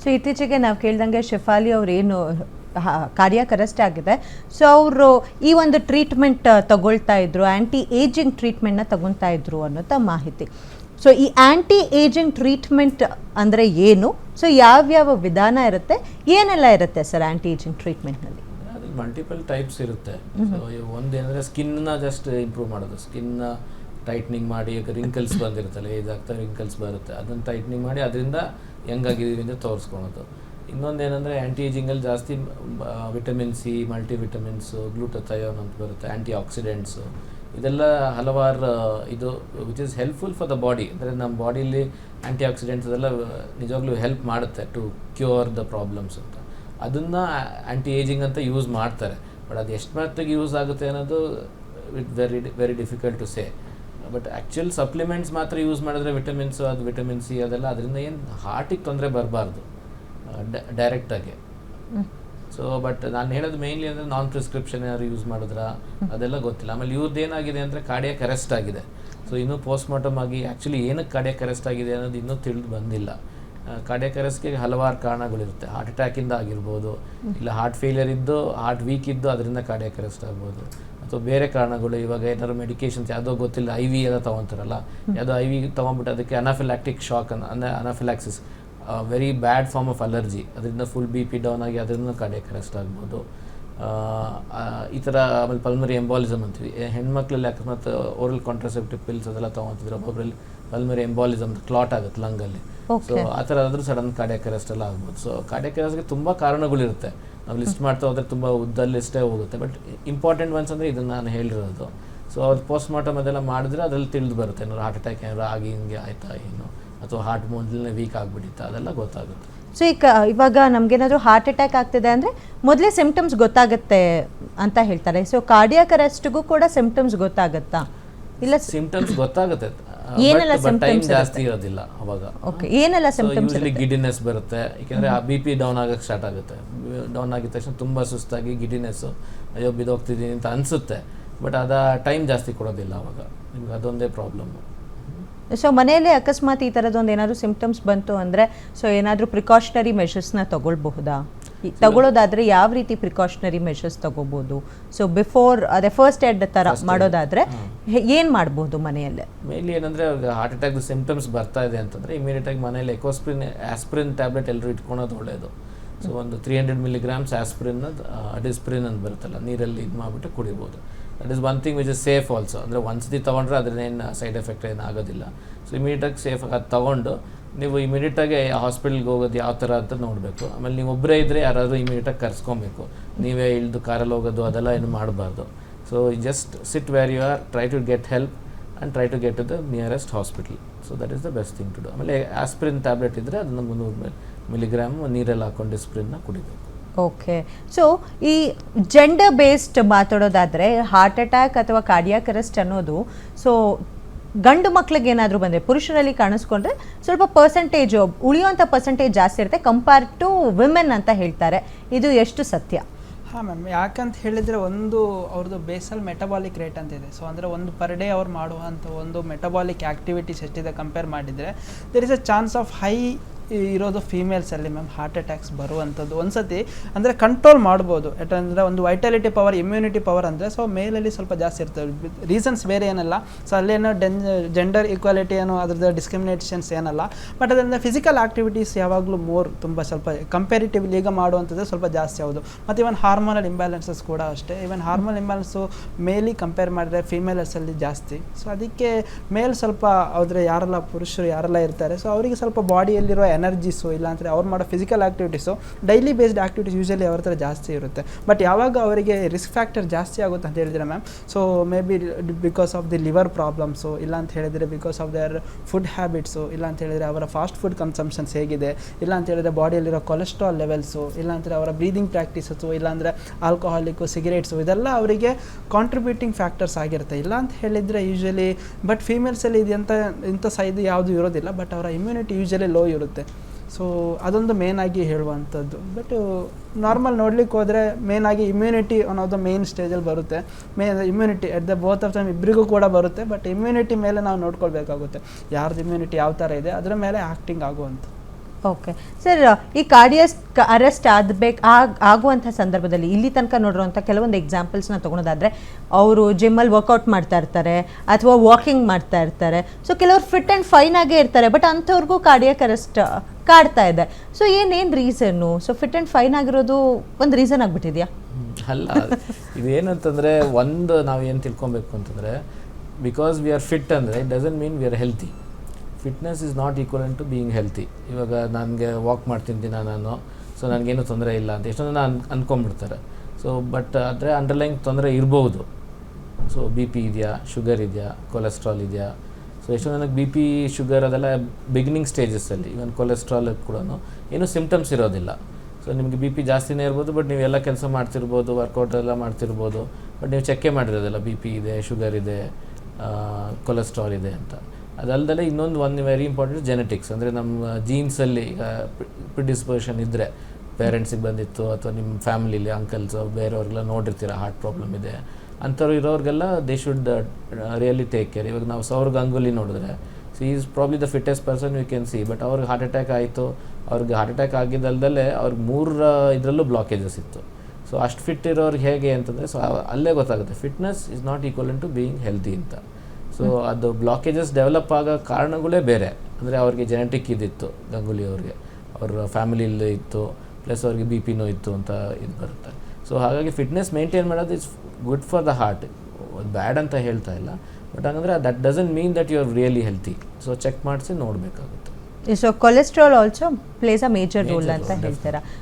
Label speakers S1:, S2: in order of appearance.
S1: So ಇತ್ತೀಚೆಗೆ ನಾವು ಕೇಳ್ದಂಗೆ ಶೆಫಾಲಿ ಅವ್ರು ಏನು ಕಾರ್ಯಕರಷ್ಟೇ ಆಗಿದೆ. ಸೊ ಅವರು ಈ ಒಂದು ಟ್ರೀಟ್ಮೆಂಟ್ ತಗೊಳ್ತಾ ಇದ್ರು ಆ್ಯಂಟಿ ಏಜಿಂಗ್ ಟ್ರೀಟ್ಮೆಂಟ್ನ ತಗೊಳ್ತಾ ಇದ್ರು ಅನ್ನೋಂಥ ಮಾಹಿತಿ. ಸೊ ಈ ಆ್ಯಂಟಿ ಏಜಿಂಗ್ ಟ್ರೀಟ್ಮೆಂಟ್ ಅಂದರೆ ಏನು? ಸೊ ಯಾವ್ಯಾವ ವಿಧಾನ ಇರುತ್ತೆ? ಏನೆಲ್ಲ ಇರುತ್ತೆ ಸರ್ ಆ್ಯಂಟಿ ಏಜಿಂಗ್ ಟ್ರೀಟ್ಮೆಂಟ್ನಲ್ಲಿ
S2: ಮಲ್ಟಿಪಲ್ ಟೈಪ್ಸ್ ಇರುತ್ತೆ. ಒಂದೇನಂದ್ರೆ ಸ್ಕಿನ್ನ ಜಸ್ಟ್ ಇಂಪ್ರೂವ್ ಮಾಡೋದು. ಸ್ಕಿನ್ನ ಟೈಟ್ನಿಂಗ್ ಮಾಡಿ ರಿಂಕಲ್ಸ್ ಬಂದಿರುತ್ತಲ್ಲ ಆಗ್ತಾ ರಿಂಕಲ್ಸ್ ಬರುತ್ತೆ. ಅದನ್ನು ಟೈಟ್ನಿಂಗ್ ಮಾಡಿ, ಅದರಿಂದ ಹೆಂಗಾಗಿದ್ದೀವಿ ಅಂತ ತೋರಿಸ್ಕೊಳೋದು. ಇನ್ನೊಂದೇನೆಂದರೆ ಆ್ಯಂಟಿ ಏಜಿಂಗಲ್ಲಿ ಜಾಸ್ತಿ vitamin C multi vitamins glutathione ಅಂತ ಬರುತ್ತೆ ಆ್ಯಂಟಿ ಆಕ್ಸಿಡೆಂಟ್ಸು ಇದೆಲ್ಲ ಹಲವಾರು ಇದು which is helpful for the body ಅಂದರೆ ನಮ್ಮ ಬಾಡಿಲಿ ಆ್ಯಂಟಿ ಆಕ್ಸಿಡೆಂಟ್ಸ್ ಅದೆಲ್ಲ ನಿಜವಾಗ್ಲೂ ಹೆಲ್ಪ್ ಮಾಡುತ್ತೆ ಟು ಕ್ಯೂರ್ ದ ಪ್ರಾಬ್ಲಮ್ಸ್ ಅಂತ. ಅದನ್ನು ಆ್ಯಂಟಿ ಏಜಿಂಗ್ ಅಂತ ಯೂಸ್ ಮಾಡ್ತಾರೆ. ಬಟ್ ಅದು ಎಷ್ಟು ಮಟ್ಟಿಗೆ ಯೂಸ್ ಆಗುತ್ತೆ ಅನ್ನೋದು it very very difficult to say but actual supplements ಮಾತ್ರ ಯೂಸ್ ಮಾಡಿದ್ರೆ ವಿಟಮಿನ್ಸ್ ಅದು ವಿಟಮಿನ್ ಸಿ ಅದೆಲ್ಲ ಅದರಿಂದ ಏನು ಹಾರ್ಟಿಗೆ ತೊಂದರೆ ಬರಬಾರ್ದು ಡೈರೆಕ್ಟಾಗಿ ಸೊ ಬಟ್ ನಾನು ಹೇಳೋದು ಮೇನ್ಲಿ ಅಂದರೆ ನಾನ್ ಪ್ರಿಸ್ಕ್ರಿಪ್ಷನ್ ಯಾರು ಯೂಸ್ ಮಾಡಿದ್ರ ಅದೆಲ್ಲ ಗೊತ್ತಿಲ್ಲ. ಆಮೇಲೆ ಇವ್ರದ್ದು ಏನಾಗಿದೆ ಅಂದರೆ ಕಾರ್ಡಿಯಾಕ್ ಅರೆಸ್ಟ್ ಆಗಿದೆ. ಸೊ ಇನ್ನೂ ಪೋಸ್ಟ್ಮಾರ್ಟಮ್ ಆಗಿ ಆ್ಯಕ್ಚುಲಿ ಏನಕ್ಕೆ ಕಾರ್ಡಿಯಾಕ್ ಅರೆಸ್ಟ್ ಆಗಿದೆ ಅನ್ನೋದು ಇನ್ನೂ ತಿಳಿದು ಬಂದಿಲ್ಲ. ಕಾರ್ಡಿಯಾಕ್ ಅರೆಸ್ಟ್ಗೆ ಹಲವಾರು ಕಾರಣಗಳಿರುತ್ತೆ. ಹಾರ್ಟ್ ಅಟ್ಯಾಕಿಂದ ಆಗಿರ್ಬೋದು ಇಲ್ಲ ಹಾರ್ಟ್ ಫೇಲಿಯರ್ ಇದ್ದು ಹಾರ್ಟ್ ವೀಕ್ ಇದ್ದು ಅದರಿಂದ ಕಾರ್ಡಿಯಾಕ್ ಅರೆಸ್ಟ್ ಆಗ್ಬೋದು. ಅಥವಾ ಬೇರೆ ಕಾರಣಗಳು ಇವಾಗ ಏನಾದ್ರು ಮೆಡಿಕೇಶನ್ಸ್ ಯಾವುದೋ ಗೊತ್ತಿಲ್ಲ ಐ ವಿ ಎಲ್ಲ ತೊಗೊತಾರಲ್ಲ ಯಾವುದೋ ಐ ವಿ ತೊಗೊಂಬಿಟ್ಟು ಅದಕ್ಕೆ ಅನಾಫಿಲಾಕ್ಟಿಕ್ ಶಾಕ್ ಅಂದರೆ anaphylaxis very bad form of allergy ಅದರಿಂದ ಫುಲ್ ಬಿ ಪಿ ಡೌನ್ ಆಗಿ ಅದರಿಂದ ಕಾರ್ಡಿಯಕ್ ಅರೆಸ್ಟ್ ಆಗ್ಬೋದು. ಈ ಥರ ಆಮೇಲೆ ಪಲ್ಮರಿ ಎಂಬಾಲಿಸಮ್ ಅಂತೀವಿ. ಹೆಣ್ಮಕ್ಳಲ್ಲಿ ಅಕಸ್ಮಾತ್ ಓರಲ್ ಕಾಂಟ್ರಸೆಪ್ಟಿವ್ ಪಿಲ್ಸ್ ಅದೆಲ್ಲ ತೊಗೊತಿದ್ರೆ ಒಬ್ಬೊಬ್ಬರಲ್ಲಿ ಪಲ್ಮರಿ ಎಂಬಾಲಿಸಮ್ ಕ್ಲಾಟ್ ಆಗುತ್ತೆ ಲಂಗಲ್ಲಿ ಸೊ ಆ ಥರ ಆದರೂ ಸಡನ್ ಕಾರ್ಡಿಯಕ್ ಅರೆಸ್ಟ್ ಎಲ್ಲ ಆಗ್ಬೋದು. ಸೊ ಕಾರ್ಡಿಯಕ್ ಅರೆಸ್ಟ್ಗೆ ತುಂಬ ಕಾರಣಗಳಿರುತ್ತೆ. ನಾವು ಲಿಸ್ಟ್ ಮಾಡ್ತಾ ಹೋದ್ರೆ ತುಂಬ ಉದ್ದ ಲಿಸ್ಟೇ ಹೋಗುತ್ತೆ. ಬಟ್ ಇಂಪಾರ್ಟೆಂಟ್ ಒನ್ಸ್ ಅಂದರೆ ಇದನ್ನು ನಾನು ಹೇಳಿರೋದು. ಸೊ ಅವ್ರು ಪೋಸ್ಟ್ ಮಾರ್ಟಮ್ ಅದೆಲ್ಲ ಮಾಡಿದ್ರೆ ಅದ್ರಲ್ಲಿ ತಿಳಿದು ಬರುತ್ತೆ. ಏನಾದ್ರು ಹಾರ್ಟ್ ಅಟ್ಯಾಕ್ ಏನಾದ್ರು ಆಗಿ ಹಿಂಗೆ ಆಯ್ತಾ ಏನು? ಅಥವಾ ಹಾರ್ಟ್ ಮೊದಲನೇ ವೀಕ್ ಆಗಿಬಿಟ್ಟಿತ್ತಾ? ಅದೆಲ್ಲ ಗೊತ್ತಾಗುತ್ತೆ.
S1: ಸೊ ಈಗ ಇವಾಗ ನಮಗೇನಾದರೂ ಹಾರ್ಟ್ ಅಟ್ಯಾಕ್ ಆಗ್ತಿದೆ ಅಂದರೆ ಮೊದಲೇ ಸಿಮ್ಟಮ್ಸ್ ಗೊತ್ತಾಗುತ್ತೆ ಅಂತ ಹೇಳ್ತಾರೆ. ಸೊ ಕಾರ್ಡಿಯಾಕ್ ಅರೆಸ್ಟ್ಗೂ ಕೂಡ ಸಿಮ್ಟಮ್ಸ್ ಗೊತ್ತಾಗುತ್ತಾ? ಇಲ್ಲ
S2: ಸಿಂಪ್ಟಮ್ಸ್ ಗೊತ್ತಾಗುತ್ತೆ.
S1: ಏನೆಲ್ಲ ಸಿಂಪ್ಟಮ್ಸ್
S2: ಜಾಸ್ತಿ ಇರೋದಿಲ್ಲ ಅವಾಗ.
S1: ಓಕೆ ಏನೆಲ್ಲ ಸಿಂಪ್ಟಮ್ಸ್
S2: ಯೂಶಲಿ ಗಿಡಿನೆಸ್ ಬರುತ್ತೆ. ಯಾಕಂದ್ರೆ ಆ ಬಿ ಪಿ ಡೌನ್ ಆಗಕ್ಕೆ ಸ್ಟಾರ್ಟ್ ಆಗುತ್ತೆ. ಡೌನ್ ಆಗಿದ ತಕ್ಷಣ ತುಂಬಾ ಸುಸ್ತಾಗಿ ಗಿಡಿನೆಸ್ ಅಯ್ಯೋ ಬಿದೋಗ್ತಿದ್ದೀನಿ ಅಂತ ಅನ್ಸುತ್ತೆ. ಬಟ್ ಅದ ಟೈಮ್ ಜಾಸ್ತಿ ಕೊಡೋದಿಲ್ಲ ಅವಾಗ. ನಿಮ್ಗೆ ಅದೊಂದೇ ಪ್ರಾಬ್ಲಮ್
S1: ಸೊ ಮನೆಯಲ್ಲೇ ಅಕಸ್ಮಾತ್ ಈ ತರದೊಂದು ಏನಾದರೂ ಸಿಂಪ್ಟಮ್ಸ್ ಬಂತು ಅಂದರೆ ಸೊ ಏನಾದರೂ ಪ್ರಿಕಾಷನರಿ ಮೆಷರ್ಸ್ನ ತಗೊಳ್ಬಹುದಾ? ತಗೊಳ್ಳೋದಾದ್ರೆ ಯಾವ ರೀತಿ ಪ್ರಿಕಾಷನರಿ ಮೆಷರ್ಸ್ ತಗೋಬಹುದು ಸೊ ಬಿಫೋರ್ ಅದೇ ಫಸ್ಟ್ ಏಡ್ ತರ ಮಾಡೋದಾದ್ರೆ ಏನು ಮಾಡಬಹುದು ಮನೆಯಲ್ಲೇ?
S2: ಮೇನ್ಲಿ ಏನಂದ್ರೆ ಅವ್ರಿಗೆ ಹಾರ್ಟ್ ಅಟ್ಯಾಕ್ ಸಿಂಪ್ಟಮ್ಸ್ ಬರ್ತಾ ಇದೆ ಅಂತಂದ್ರೆ ಇಮಿಡಿಯೇಟ್ ಆಗಿ ಮನೇಲಿ ಎಕೋಸ್ಪ್ರಿನ್ ಆಸ್ಪ್ರಿನ್ ಟ್ಯಾಬ್ಲೆಟ್ ಎಲ್ಲರೂ ಇಟ್ಕೊಳೋದು ಒಳ್ಳೆಯದು ಸೊ ಒಂದು ತ್ರೀ ಹಂಡ್ರೆಡ್ ಮಿಲಿಗ್ರಾಮ್ಸ್ ಆಸ್ಪ್ರಿನ್ ಅಡಿಸ್ಪ್ರಿನ್ ಅಂತ ಬರುತ್ತಲ್ಲ ನೀರಲ್ಲಿ ಇದು ಮಾಡಿಬಿಟ್ಟು ಕುಡಿಬೋದು. That is one thing which is safe also ಅಂದರೆ ಒಂದ್ಸತಿ ತೊಗೊಂಡ್ರೆ ಅದ್ರನ್ನೇನು ಸೈಡ್ ಎಫೆಕ್ಟ್ ಏನು ಆಗೋದಿಲ್ಲ. ಸೊ ಇಮಿಡಿಯೇಟಾಗಿ ಸೇಫ್ ಅದು ತೊಗೊಂಡು ನೀವು ಇಮಿಡಿಯೇಟಾಗಿ ಹಾಸ್ಪಿಟ್ಲ್ಗೆ ಹೋಗೋದು ಯಾವ ಥರ ಅಂತ ನೋಡಬೇಕು. ಆಮೇಲೆ ನೀವು ಒಬ್ಬರೇ ಇದ್ದರೆ ಯಾರಾದರೂ ಇಮಿಡಿಯೇಟಾಗಿ ಕರ್ಸ್ಕೊಬೇಕು. ನೀವೇ ಇಳಿದು ಕಾರಲ್ಲಿ ಹೋಗೋದು ಅದೆಲ್ಲ ಏನು ಮಾಡಬಾರ್ದು. So just sit where you are try to get help and try to get to the nearest hospital so that is the best thing to do ಆಮೇಲೆ ಆಸ್ಪ್ರಿನ್ ಟ್ಯಾಬ್ಲೆಟ್ ಇದ್ದರೆ ಅದನ್ನು ಮುನ್ನೂರು ಮಿಲಿಗ್ರಾಮ್ ನೀರಲ್ಲಿ ಹಾಕೊಂಡು ಸ್ಪ್ರಿನ್ನ ಕುಡಿಬೇಕು.
S1: ಓಕೆ ಸೊ ಈ gender based ಮಾತಾಡೋದಾದರೆ ಹಾರ್ಟ್ ಅಟ್ಯಾಕ್ ಅಥವಾ ಕಾರ್ಡಿಯಾಕ್ ಅರೆಸ್ಟ್ ಅನ್ನೋದು ಸೊ ಗಂಡು ಮಕ್ಳಿಗೆ ಏನಾದರೂ ಬಂದರೆ, ಪುರುಷರಲ್ಲಿ ಕಾಣಿಸ್ಕೊಂಡ್ರೆ ಸ್ವಲ್ಪ ಪರ್ಸೆಂಟೇಜ್ ಉಳಿಯುವಂಥ ಪರ್ಸೆಂಟೇಜ್ ಜಾಸ್ತಿ ಇರುತ್ತೆ ಕಂಪೇರ್ ಟು ವಿಮೆನ್ ಅಂತ ಹೇಳ್ತಾರೆ. ಇದು ಎಷ್ಟು ಸತ್ಯ?
S3: ಹಾಂ ಮ್ಯಾಮ್ ಯಾಕಂತ ಹೇಳಿದರೆ ಒಂದು ಅವ್ರದ್ದು ಬೇಸಲ್ ಮೆಟಬಾಲಿಕ್ ರೇಟ್ ಅಂತ ಇದೆ. ಸೊ ಅಂದರೆ ಒಂದು ಪರ್ ಡೇ ಅವ್ರು ಮಾಡುವಂಥ ಒಂದು ಮೆಟಬಾಲಿಕ್ ಆ್ಯಕ್ಟಿವಿಟೀಸ್ ಎಷ್ಟಿದೆ ಕಂಪೇರ್ ಮಾಡಿದರೆ there is a chance of high ಇರೋದು ಫೀಮೇಲ್ಸಲ್ಲಿ ಮ್ಯಾಮ್ ಹಾರ್ಟ್ ಅಟ್ಯಾಕ್ಸ್ ಬರುವಂಥದ್ದು ಒಂದ್ಸತಿ ಅಂದರೆ ಕಂಟ್ರೋಲ್ ಮಾಡ್ಬೋದು. ಯಾಕಂದರೆ ಒಂದು ವೈಟಾಲಿಟಿ ಪವರ್ ಇಮ್ಯುನಿಟಿ ಪವರ್ ಅಂದರೆ ಸೊ ಮೇಲಲ್ಲಿ ಸ್ವಲ್ಪ ಜಾಸ್ತಿ ಇರ್ತವೆ ರೀಸನ್ಸ್ ಬೇರೆ ಏನಲ್ಲ. ಸೊ ಅಲ್ಲೇನೋ ಡೆನ್ ಜೆಂಡರ್ ಈಕ್ವಾಲಿಟಿ ಏನೋ ಅದ್ರದ್ದು ಡಿಸ್ಕ್ರಿಮಿನೇಷನ್ಸ್ ಏನಲ್ಲ. ಬಟ್ ಅದರಿಂದ ಫಿಸಿಕಲ್ ಆಕ್ಟಿವಿಟೀಸ್ ಯಾವಾಗಲೂ ಮೋರ್ ತುಂಬ ಸ್ವಲ್ಪ ಕಂಪೇರಿಟಿವ್ಲಿ ಈಗ ಮಾಡುವಂಥದ್ದು ಸ್ವಲ್ಪ ಜಾಸ್ತಿ ಹೌದು. ಮತ್ತು ಇವನ್ ಹಾರ್ಮೋನಲ್ ಇಂಬ್ಯಾಲೆನ್ಸಸ್ ಕೂಡ ಅಷ್ಟೇ. ಇವನ್ ಹಾರ್ಮೋನ್ ಇಂಬ್ಯಾಲೆನ್ಸು ಮೇಲಿ ಕಂಪೇರ್ ಮಾಡಿದ್ರೆ ಫೀಮೇಲಸಲ್ಲಿ ಜಾಸ್ತಿ. ಸೊ ಅದಕ್ಕೆ ಮೇಲ್ ಸ್ವಲ್ಪ ಆದರೆ ಯಾರೆಲ್ಲ ಪುರುಷರು ಯಾರೆಲ್ಲ ಇರ್ತಾರೆ. ಸೊ ಅವರಿಗೆ ಸ್ವಲ್ಪ ಬಾಡಿಯಲ್ಲಿರೋ ಎನರ್ಜೀಸು ಇಲ್ಲಾಂದರೆ ಅವ್ರು ಮಾಡೋ physical activities daily based activities usually ಅವ್ರ ಹತ್ರ ಜಾಸ್ತಿ ಇರುತ್ತೆ. ಬಟ್ ಯಾವಾಗ ಅವರಿಗೆ ರಿಸ್ಕ್ ಫ್ಯಾಕ್ಟರ್ ಜಾಸ್ತಿ ಆಗುತ್ತೆ ಅಂತ ಹೇಳಿದ್ರೆ ma'am so maybe because of the liver problems ಇಲ್ಲ ಅಂತ ಹೇಳಿದರೆ because of their food habits ಇಲ್ಲ ಅಂತ ಹೇಳಿದರೆ ಅವರ ಫಾಸ್ಟ್ ಫುಡ್ ಕನ್ಸಂಪ್ಷನ್ಸ್ ಹೇಗಿದೆ, ಇಲ್ಲ ಅಂತ ಹೇಳಿದರೆ ಬಾಡಿಯಲ್ಲಿರೋ ಕೊಲೆಸ್ಟ್ರಾಲ್ ಲೆವೆಲ್ಸು ಇಲ್ಲ ಅಂತಾರೆ ಅವರ ಬ್ರೀದಿಂಗ್ ಪ್ರಾಕ್ಟೀಸಸ್ಸು ಇಲ್ಲಾಂದರೆ ಆಲ್ಕೋಹಾಲಿಕ್ಕು ಸಿಗರೇಟ್ಸು ಇದೆಲ್ಲ ಅವರಿಗೆ ಕಾಂಟ್ರಿಬ್ಯೂಟಿಂಗ್ ಫ್ಯಾಕ್ಟರ್ಸ್ ಆಗಿರುತ್ತೆ. ಇಲ್ಲ ಅಂತ ಹೇಳಿದರೆ ಯೂಶಲಿ ಬಟ್ ಫೀಮೇಲ್ಸಲ್ಲಿ ಇದು ಇಂಥ ಸೈದು ಯಾವುದು ಇರೋದಿಲ್ಲ ಬಟ್ ಅವರ ಇಮ್ಯುನಿಟಿ ಯೂಶಲಿ ಲೋ ಇರುತ್ತೆ. ಸೊ ಅದೊಂದು ಮೇನ್ ಆಗಿ ಹೇಳುವಂಥದ್ದು. ಬಟ್ ನಾರ್ಮಲ್ ನೋಡ್ಲಿಕ್ಕೆ ಹೋದರೆ ಮೇನ್ ಆಗಿ ಇಮ್ಯುನಿಟಿ ಅನ್ನೋದು ಮೇನ್ ಸ್ಟೇಜಲ್ಲಿ ಬರುತ್ತೆ. May immunity at the both of time ಇಬ್ಬರಿಗೂ ಕೂಡ ಬರುತ್ತೆ ಬಟ್ ಇಮ್ಯುನಿಟಿ ಮೇಲೆ ನಾವು ನೋಡ್ಕೊಳ್ಬೇಕಾಗುತ್ತೆ. ಯಾರ್ದು ಇಮ್ಯುನಿಟಿ ಯಾವ ಥರ ಇದೆ, ಅದರ ಮೇಲೆ ಆ್ಯಕ್ಟಿಂಗ್ ಆಗುವಂಥ
S1: ಓಕೆ ಸರ್ ಈ ಕಾರ್ಡಿಯಸ್ ಅರೆಸ್ಟ್ ಆಗಬೇಕು ಆಗ, ಆಗುವಂಥ ಸಂದರ್ಭದಲ್ಲಿ ಇಲ್ಲಿ ತನಕ ನೋಡಿರುವಂಥ ಕೆಲವೊಂದು ಎಕ್ಸಾಂಪಲ್ಸ್ನ ತೊಗೊಳೋದಾದರೆ, ಅವರು ಜಿಮ್ಮಲ್ಲಿ ವರ್ಕೌಟ್ ಮಾಡ್ತಾ ಇರ್ತಾರೆ, ಅಥವಾ ವಾಕಿಂಗ್ ಮಾಡ್ತಾ ಇರ್ತಾರೆ. ಸೊ ಕೆಲವರು ಫಿಟ್ ಆ್ಯಂಡ್ ಫೈನ್ ಆಗೇ ಇರ್ತಾರೆ ಬಟ್ ಅಂಥವ್ರಿಗೂ ಕಾರ್ಡಿಯಕ್ ಅರೆಸ್ಟ್ ಕಾಡ್ತಾ ಇದೆ. ಸೊ ಏನೇನು reason so fit and fine ಆಗಿರೋದು ಒಂದು ರೀಸನ್ ಆಗಿಬಿಟ್ಟಿದೆಯಾ?
S2: ಅಲ್ಲ ಅಲ್ಲ, ಇದೇನಂತಂದರೆ ಒಂದು ನಾವು ಏನು ತಿಳ್ಕೊಬೇಕು ಅಂತಂದರೆ ಬಿಕಾಸ್ ವಿ ಆರ್ ಫಿಟ್ ಅಂದರೆ it doesn't mean we are healthy fitness is not equal to being healthy ಇವಾಗ ನನಗೆ ವಾಕ್ ಮಾಡ್ತೀನಿ ದಿನ ನಾನು ಸೊ ನನಗೇನು ತೊಂದರೆ ಇಲ್ಲ ಅಂತ. ಎಷ್ಟೊಂದು ಜನ ಅನ್ ಅಂದ್ಕೊಂಡ್ಬಿಡ್ತಾರೆ ಸೊ ಬಟ್ ಆದರೆ ಅಂಡರ್ಲೈನ್ ತೊಂದರೆ ಇರ್ಬೋದು. ಸೊ ಬಿ ಪಿ ಇದೆಯಾ ಶುಗರ್ ಇದೆಯಾ ಕೊಲೆಸ್ಟ್ರಾಲ್ ಇದೆಯಾ? ಸೊ ಎಷ್ಟೊಂದು ನನಗೆ ಬಿ ಪಿ ಶುಗರ್ ಅದೆಲ್ಲ ಬಿಗಿನಿಂಗ್ ಸ್ಟೇಜಸ್ಸಲ್ಲಿ ಇವನ್ ಕೊಲೆಸ್ಟ್ರಾಲ್ ಕೂಡ ಏನು ಸಿಮ್ಟಮ್ಸ್ ಇರೋದಿಲ್ಲ. ಸೊ ನಿಮಗೆ ಬಿ ಪಿ ಜಾಸ್ತಿನೇ ಇರ್ಬೋದು ಬಟ್ ನೀವೆಲ್ಲ ಕೆಲಸ ಮಾಡ್ತಿರ್ಬೋದು ವರ್ಕೌಟ್ ಎಲ್ಲ ಮಾಡ್ತಿರ್ಬೋದು ಬಟ್ ನೀವು ಚೆಕ್ಕೇ ಮಾಡಿರೋದಿಲ್ಲ. ಬಿ ಪಿ ಇದೆ ಶುಗರ್ ಇದೆ ಕೊಲೆಸ್ಟ್ರಾಲ್ ಇದೆ ಅಂತ. ಅದಲ್ಲದೆ ಇನ್ನೊಂದು ಒಂದು ವೆರಿ ಇಂಪಾರ್ಟೆಂಟ್ ಜೆನೆಟಿಕ್ಸ್ ಅಂದರೆ ನಮ್ಮ ಜೀನ್ಸಲ್ಲಿ ಈಗ ಪ್ರಿಡಿಸ್ಪೋಷನ್ ಇದ್ದರೆ ಪೇರೆಂಟ್ಸಿಗೆ ಬಂದಿತ್ತು ಅಥವಾ ನಿಮ್ಮ ಫ್ಯಾಮಿಲಿಲಿ ಅಂಕಲ್ಸ್ ಬೇರೆಯವ್ರಿಗೆಲ್ಲ ನೋಡಿರ್ತೀರ ಹಾರ್ಟ್ ಪ್ರಾಬ್ಲಮ್ ಇದೆ, ಅಂಥವ್ರು ಇರೋರಿಗೆಲ್ಲ they should really take care ಇವಾಗ ನಾವು ಸೌರ್ ಗಂಗೂಲಿ ನೋಡಿದ್ರೆ he is probably the fittest person you can see but ಅವ್ರಿಗೆ ಹಾರ್ಟ್ ಅಟ್ಯಾಕ್ ಆಯಿತು, ಅವ್ರಿಗೆ ಹಾರ್ಟ್ ಅಟ್ಯಾಕ್ ಆಗಿದ್ದಲ್ದಲ್ಲೇ ಅವ್ರಿಗೆ ಮೂರು ಇದರಲ್ಲೂ ಬ್ಲಾಕೇಜಸ್ ಇತ್ತು. ಸೊ ಅಷ್ಟು ಫಿಟ್ ಇರೋರಿಗೆ ಹೇಗೆ ಅಂತಂದರೆ ಸೊ ಅಲ್ಲೇ ಗೊತ್ತಾಗುತ್ತೆ fitness is not equal to being healthy ಅಂತ. ಸೊ ಅದು ಬ್ಲಾಕೇಜಸ್ ಡೆವಲಪ್ ಆಗೋ ಕಾರಣಗಳೇ ಬೇರೆ. ಅಂದರೆ ಅವ್ರಿಗೆ ಜೆನೆಟಿಕ್ ಇದಿತ್ತು ಗಂಗೂಲಿ ಅವ್ರಿಗೆ ಅವ್ರ ಫ್ಯಾಮಿಲಿಯಲ್ಲಿ ಇತ್ತು. ಪ್ಲಸ್ ಅವ್ರಿಗೆ ಬಿ ಪಿನೂ ಇತ್ತು ಅಂತ ಇದು ಬರುತ್ತೆ. ಸೊ ಹಾಗಾಗಿ ಫಿಟ್ನೆಸ್ ಮೇಂಟೈನ್ ಮಾಡೋದು is good for the heart bad ಅಂತ ಹೇಳ್ತಾ ಇಲ್ಲ. ಬಟ್ ಹಂಗಂದ್ರೆ that doesn't mean that you are really healthy so check ಮಾಡಿಸಿ ನೋಡಬೇಕಾಗುತ್ತೆ.
S1: So cholesterol also plays a major role ಅಂತ ಹೇಳ್ತೀರಾ?